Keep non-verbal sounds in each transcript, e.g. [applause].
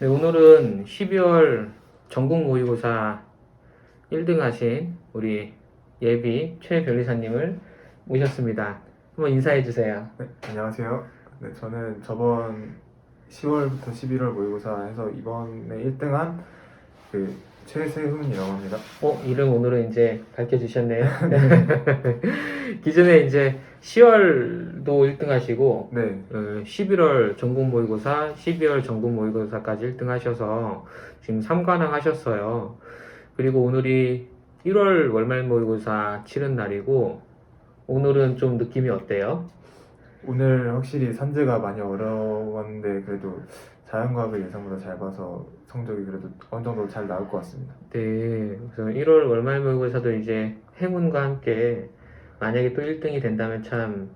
네, 오늘은 12월 전국 모의고사 1등 하신 우리 예비 최 변리사님을 모셨습니다. 한번 인사해 주세요. 네, 안녕하세요. 네, 저는 저번 10월부터 11월 모의고사에서 이번에 1등한 그 최세훈이라고 합니다. 어, 이름 오늘은 이제 밝혀 주셨네요. [laughs] [laughs] 기존에 이제 10월도 1등 하시고, 네, 어, 11월 전국 모의고사, 12월 전국 모의고사까지 1등 하셔서 지금 3관왕 하셨어요. 그리고 오늘이 1월 월말 모의고사 치른 날이고, 오늘은 좀 느낌이 어때요? 오늘 확실히 산재가 많이 어려웠는데 그래도 자연과학을 예상보다 잘 봐서 성적이 그래도 어느 정도 잘 나올 것 같습니다. 네, 그래서 1월 월말 모의고사도 이제 행운과 함께 만약에 또 1등이 된다면 참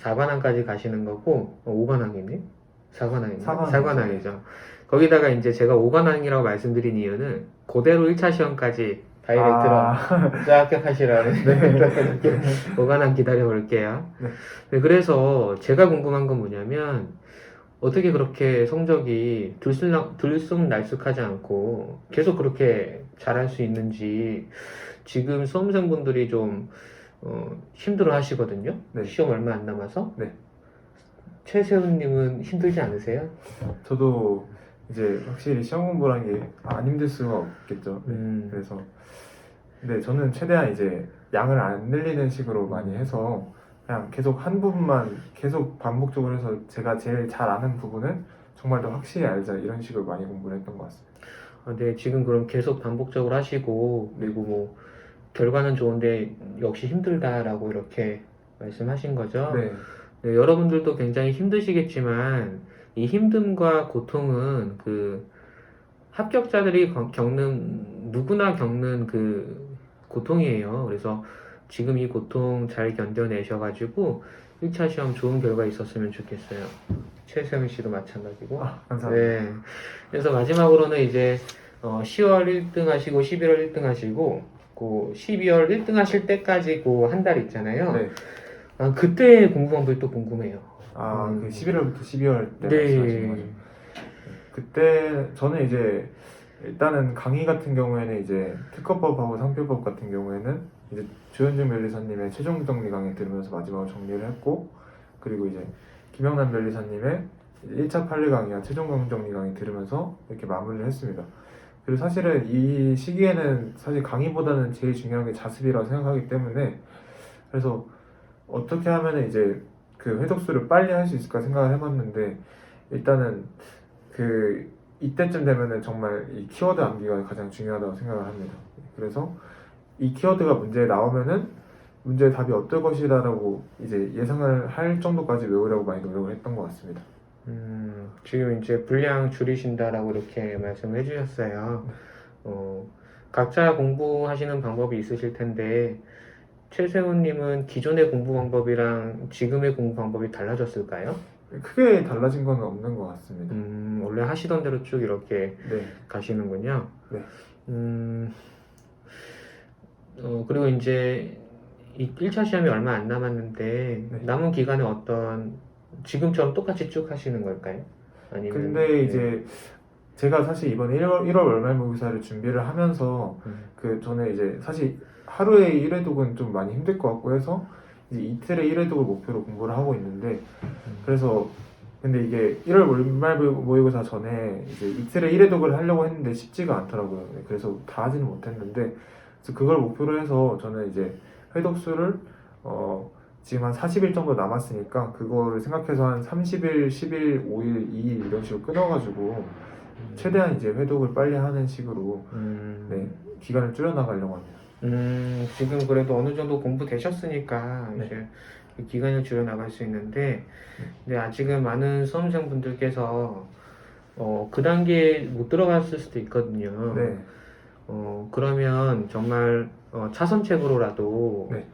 4관왕까지 가시는 거고, 어, 5관왕이네? 4관왕이네? 사관왕이죠. 4관왕이죠. 거기다가 이제 제가 5관왕이라고 말씀드린 이유는 그대로 1차 시험까지 다이렉트로 아, [laughs] 쫙 합격하시라는 네. [laughs] 5관왕 기다려 볼게요. 네. 네, 그래서 제가 궁금한 건 뭐냐면 어떻게 그렇게 성적이 들쑥날, 들쑥날쑥하지 않고 계속 그렇게 잘할 수 있는지 지금 수험생분들이 좀 어, 힘들어 하시거든요. 네. 시험 얼마 안 남아서. 네. 최세훈님은 힘들지 않으세요? 저도 이제 확실히 시험 공부라는 게 안 힘들 수가 없겠죠. 네, 음, 그래서 근데 저는 최대한 이제 양을 안 늘리는 식으로 많이 해서 그냥 계속 한 부분만 계속 반복적으로 해서 제가 제일 잘 아는 부분은 정말 더 확실히 알자 이런 식으로 많이 공부를 했던 것 같습니다. 아, 네, 지금 그럼 계속 반복적으로 하시고 그리고 뭐 결과는 좋은데 역시 힘들다라고 이렇게 말씀하신 거죠? 네, 네, 여러분들도 굉장히 힘드시겠지만 이 힘듦과 고통은 그 합격자들이 거- 겪는 누구나 겪는 그 고통이에요. 그래서 지금 이 고통 잘 견뎌내셔가지고 1차 시험 좋은 결과 있었으면 좋겠어요. 최세훈 씨도 마찬가지고. 아, 감사합니다. 네. 그래서 마지막으로는 이제 어, 10월 1등 하시고 11월 1등 하시고 그 12월 1등 하실 때까지 그 한 달 있잖아요. 네. 아, 그때 공부 방법이 또 궁금해요. 아, 음. 그 11월부터 12월 때 말씀하시는 거죠? 네. 그때 저는 이제 일단은 강의 같은 경우에는 이제 특허법하고 상표법 같은 경우에는 이제 조현중 변리사님의 최종 정리 강의 들으면서 마지막으로 정리를 했고 그리고 이제 김영남 변리사님의 1차 판례 강의와 최종 정리 강의 들으면서 이렇게 마무리를 했습니다. 그리고 사실은 이 시기에는 사실 강의보다는 제일 중요한 게 자습이라고 생각하기 때문에 그래서 어떻게 하면 이제 그 회독수를 빨리 할 수 있을까 생각을 해봤는데 일단은 그 이때쯤 되면은 정말 이 키워드 암기가 가장 중요하다고 생각을 합니다. 그래서 이 키워드가 문제에 나오면은 문제의 답이 어떨 것이다라고 이제 예상을 할 정도까지 외우려고 많이 노력을 했던 것 같습니다. 음, 지금 이제 분량 줄이신다라고 이렇게 말씀을 해주셨어요. 어, 각자 공부하시는 방법이 있으실 텐데, 최세훈님은 기존의 공부 방법이랑 지금의 공부 방법이 달라졌을까요? 크게 달라진 건 없는 것 같습니다. 음, 원래 하시던 대로 쭉 이렇게 네, 가시는군요. 네. 음, 어, 그리고 이제 이 1차 시험이 얼마 안 남았는데 네. 남은 기간에 어떤 지금처럼 똑같이 쭉 하시는 걸까요? 아니면 근데 네. 이제 제가 사실 이번 1월, 1월 월말 모의사를 준비를 하면서 음, 그 저는 이제 사실 하루에 1회독은 좀 많이 힘들 것 같고 해서 이제 이틀에 1회독을 목표로 공부를 하고 있는데 그래서 근데 이게 1월 월말 모의고사 전에 이제 이틀에 1회독을 하려고 했는데 쉽지가 않더라고요. 네, 그래서 다 하지는 못했는데 그래서 그걸 목표로 해서 저는 이제 회독수를 어 지금 한 40일 정도 남았으니까 그거를 생각해서 한 30일, 10일, 5일, 2일 이런 식으로 끊어가지고 최대한 이제 회독을 빨리 하는 식으로 음, 네, 기간을 줄여나가려고 합니다. 음, 지금 그래도 어느 정도 공부 되셨으니까 네. 이제 그 기간을 줄여 나갈 수 있는데, 근데 아직은 많은 수험생분들께서 어, 그 단계에 못 들어갔을 수도 있거든요. 네. 어, 그러면 정말 어, 차선책으로라도 네.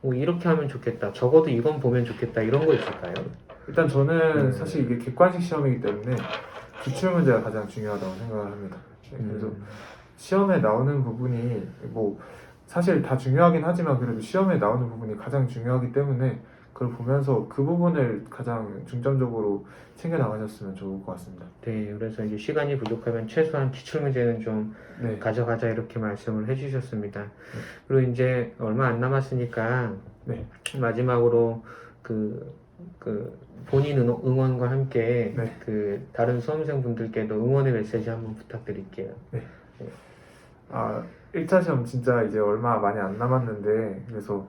뭐 이렇게 하면 좋겠다. 적어도 이건 보면 좋겠다. 이런 거 있을까요? 일단 저는 네. 사실 이게 객관식 시험이기 때문에 기출 문제가 가장 중요하다고 생각을 합니다. 네, 그래서 음, 시험에 나오는 부분이 뭐 사실 다 중요하긴 하지만 그래도 시험에 나오는 부분이 가장 중요하기 때문에 그 그걸 보면서 그 부분을 가장 중점적으로 챙겨 나가셨으면 좋을 것 같습니다. 네, 그래서 이제 시간이 부족하면 최소한 기출 문제는 좀 네, 가져가자 이렇게 말씀을 해주셨습니다. 그리고 이제 얼마 안 남았으니까 네. 마지막으로 그, 그 본인 응- 응원 과 함께 네. 그 다른 수험생 분들께도 응원의 메시지 한번 부탁드릴게요. 아, 1차 시험 진짜 이제 얼마 많이 안 남았는데, 그래서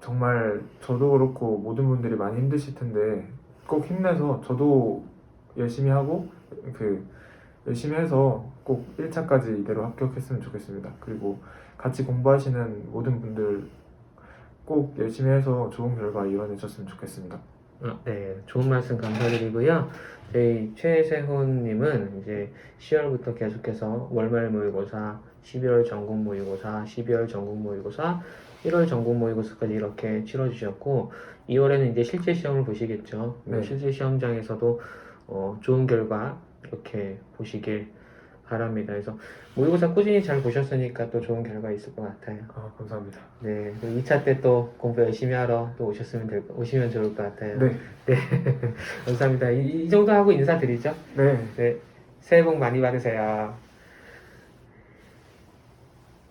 정말 저도 그렇고 모든 분들이 많이 힘드실 텐데, 꼭 힘내서 저도 열심히 하고, 그, 열심히 해서 꼭 1차까지 이대로 합격했으면 좋겠습니다. 그리고 같이 공부하시는 모든 분들 꼭 열심히 해서 좋은 결과 이뤄내셨으면 좋겠습니다. 어, 네, 좋은 말씀 감사드리고요. 저희 최세훈님은 이제 10월부터 계속해서 월말 모의고사, 12월 전국 모의고사, 12월 전국 모의고사, 1월 전국 모의고사까지 이렇게 치러주셨고 2월에는 이제 실제 시험을 보시겠죠. 네. 실제 시험장에서도 어, 좋은 결과 이렇게 보시길 바랍니다. 그래서 모의고사 꾸준히 잘 보셨으니까 또 좋은 결과 있을 것 같아요. 아, 감사합니다. 네, 2차 때 또 공부 열심히 하러 또 오셨으면 될, 거- 오시면 좋을 것 같아요. 네, [laughs] 감사합니다. 이, 이 정도 하고 인사드리죠. 네, 네, 새해 복 많이 받으세요.